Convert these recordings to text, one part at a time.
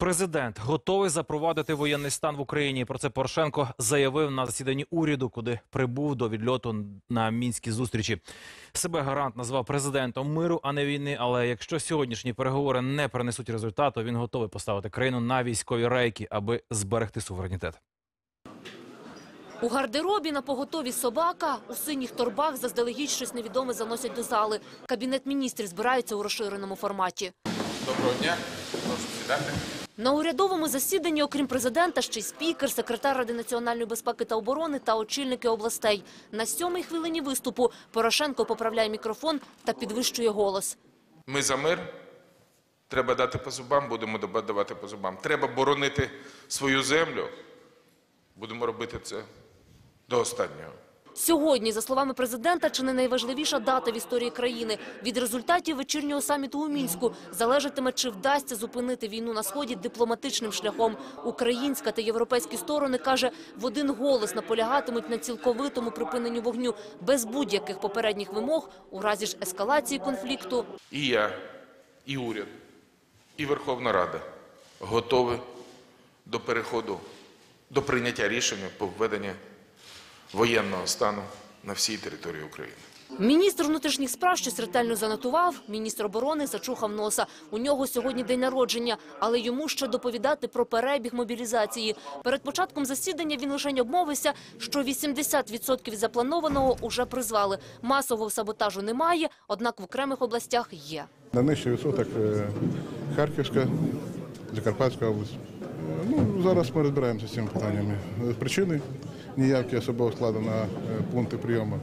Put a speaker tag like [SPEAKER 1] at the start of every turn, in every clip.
[SPEAKER 1] Президент готовий запровадити воєнний стан в Україні. Про це Порошенко заявив на засіданні уряду, куди прибув до відльоту на мінські зустрічі. Себе гарант назвав президентом миру, а не війни. Але якщо сьогоднішні переговори не принесуть результату, він готовий поставити країну на військові рейки, аби зберегти суверенітет.
[SPEAKER 2] У гардеробі на поготові собака, у синіх торбах заздалегідь щось невідоме заносять до зали. Кабінет міністрів збирається у розширеному форматі.
[SPEAKER 3] Доброго дня, прошу сідати.
[SPEAKER 2] На урядовому засіданні, окрім президента, ще й спікер, секретар Ради національної безпеки та оборони та очільники областей. На сьомій хвилині виступу Порошенко поправляє мікрофон та підвищує голос.
[SPEAKER 3] Ми за мир. Треба дати по зубам, будемо дава- давати по зубам. Треба боронити свою землю. Будемо робити це до останнього.
[SPEAKER 2] Сьогодні, за словами президента, чи не найважливіша дата в історії країни. Від результатів вечірнього саміту у Мінську залежатиме, чи вдасться зупинити війну на сході дипломатичним шляхом. Українська та європейські сторони каже, в один голос наполягатимуть на цілковитому припиненню вогню без будь-яких попередніх вимог у разі ж ескалації конфлікту.
[SPEAKER 3] І я, і уряд, і Верховна Рада готові до переходу, до прийняття рішення по введенню воєнного стану на всій території України.
[SPEAKER 2] Міністр внутрішніх справ щось ретельно занотував. Міністр оборони зачухав носа. У нього сьогодні день народження, але йому ще доповідати про перебіг мобілізації. Перед початком засідання він лише обмовився, що 80% запланованого уже призвали. Масового саботажу немає, однак в окремих областях є.
[SPEAKER 4] На нижчий відсоток е, Харківська, Закарпатська область. Е, Ну, зараз ми розбираємося з цими питаннями. Причини ніявки особового складу на е, пункти прийому.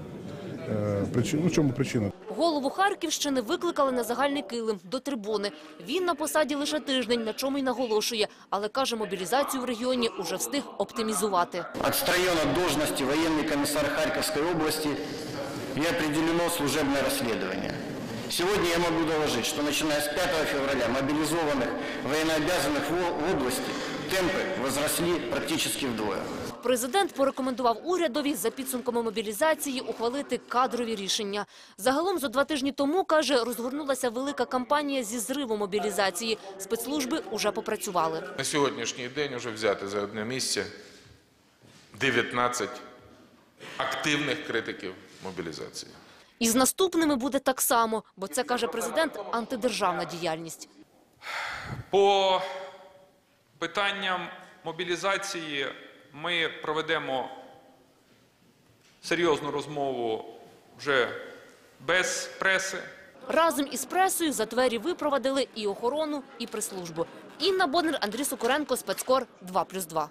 [SPEAKER 4] Е, Причин, ну, в чому причина?
[SPEAKER 2] Голову Харківщини викликали на загальний килим до трибуни. Він на посаді лише тиждень, на чому й наголошує, але каже, мобілізацію в регіоні уже встиг оптимізувати.
[SPEAKER 5] Отстранен от должности военный комиссар Харьковской области и определено служебное расследование. Сегодня я могу доложить, что начиная с 5 февраля мобилизованных военнообязанных в в области темпы возросли практически вдвое.
[SPEAKER 2] Президент порекомендував урядові за підсумками мобілізації ухвалити кадрові рішення. Загалом зо два тижні тому, каже, розгорнулася велика кампанія зі зриву мобілізації. Спецслужби уже попрацювали.
[SPEAKER 3] На сьогоднішній день вже взяти за одне місце 19 активних критиків мобілізації.
[SPEAKER 2] І з наступними буде так само, бо це, каже президент, антидержавна діяльність.
[SPEAKER 6] По питанням мобілізації ми проведемо серйозну розмову вже без преси.
[SPEAKER 2] Разом із пресою за двері випровадили і охорону, і прес-службу. Інна Боднер, Андрій Сукуренко, Спецкор 2+,2.